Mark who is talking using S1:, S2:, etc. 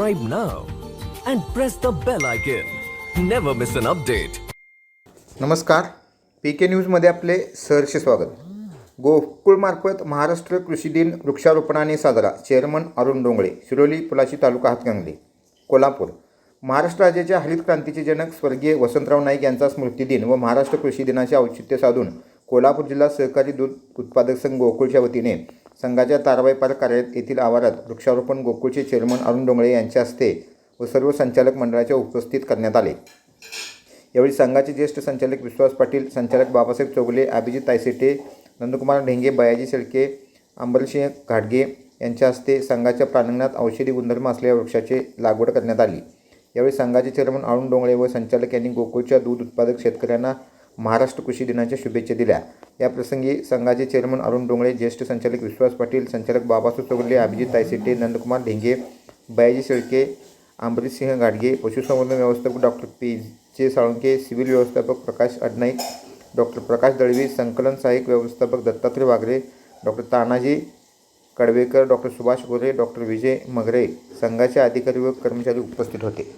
S1: subscribe now and press the bell icon. Never miss an update.
S2: नमस्कार P K न्यूजमध्ये आपले सहर्ष स्वागत गोकुळमार्फत महाराष्ट्र कृषी दिन वृक्षारोपणाने साजरा चेअरमन अरुण डोंगळे शिरोली पुलाची तालुका हातकंगले कोल्हापूर महाराष्ट्र राज्याच्या हरित क्रांतीचे जनक स्वर्गीय वसंतराव नाईक यांचा स्मृतिदिन व महाराष्ट्र कृषी दिनाचे औचित्य साधून कोल्हापूर जिल्हा सहकारी दूध उत्पादक संघ गोकुळच्या वतीने संघाच्या ताराबाई पार्क कार्यालयात येथील आवारात वृक्षारोपण गोकुळचे चेअरमन अरुण डोंगळे यांच्या हस्ते व सर्व संचालक मंडळाच्या उपस्थित करण्यात आले. यावेळी संघाचे ज्येष्ठ संचालक विश्वास पाटील संचालक बाबासाहेब चोगले अभिजित तायसेटे नंदकुमार ढेंगे बयाजी शेळके अंबरसिंह घाटगे यांच्या हस्ते संघाच्या प्रांगणात औषधी गुणधर्म असलेल्या वृक्षाची लागवड करण्यात आली. यावेळी संघाचे चेअरमन अरुण डोंगळे व संचालक यांनी गोकुळच्या दूध उत्पादक शेतकऱ्यांना महाराष्ट्र कृषी दिनाच्या शुभेच्छा दिल्या. या प्रसंगी संघाचे चेअरमन अरुण डोंगळे ज्येष्ठ संचालक विश्वास पाटील संचालक बाबासाहेब चौगुले अभिजित तायसेटे नंदकुमार ढेंगे बयाजी शेळके सिंह गाडगे पशुसंवर्धन व्यवस्थापक डॉक्टर पी जे साळुंके सिव्हिल व्यवस्थापक प्रकाश अडनाईक डॉक्टर प्रकाश दळवी संकलन सहाय्यक व्यवस्थापक Dattatray Wagre doctor Tanaji Kadwekar doctor Subhash Gore doctor Vijay Magre संघाचे अधिकारी व कर्मचारी उपस्थित होते.